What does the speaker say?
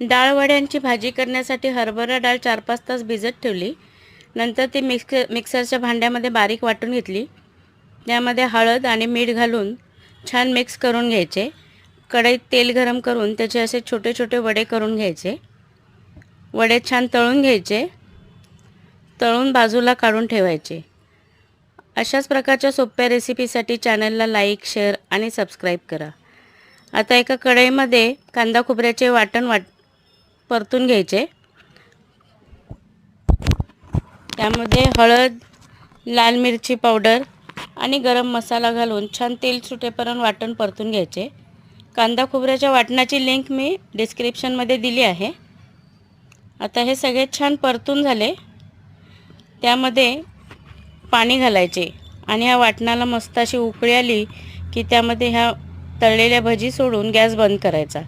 डाळ वड्यांची भाजी करण्यासाठी हरभरा डाळ चार पाच तास भिजत ठेवली. नंतर ती मिक्स मिक्सरच्या भांड्यामध्ये बारीक वाटून घेतली. त्यामध्ये हळद आणि मीठ घालून छान मिक्स करून घ्यायचे. कढईत तेल गरम करून त्याचे असे छोटे छोटे वडे करून घ्यायचे. वडे छान तळून घ्यायचे. तळून बाजूला काढून ठेवायचे. अशाच प्रकारच्या सोप्या रेसिपीसाठी चॅनलला लाईक शेअर आणि सबस्क्राईब करा. आता एका कढईमध्ये कांदा खोबऱ्याचे वाटण वाट परतून घ्यायचे. त्यामध्ये हळद लाल मिरची पावडर आणि गरम मसाला घालून छान तेल सुटेपर्यंत वाटण परतून घ्यायचे. कांदा खोबऱ्याच्या वाटणाची लिंक मी डिस्क्रिप्शनमध्ये दिली आहे. आता हे सगळे छान परतून झाले. त्यामध्ये पाणी घालायचे आणि ह्या वाटणाला मस्त अशी उकळी आली की त्यामध्ये ह्या तळलेल्या भजी सोडून गॅस बंद करायचा.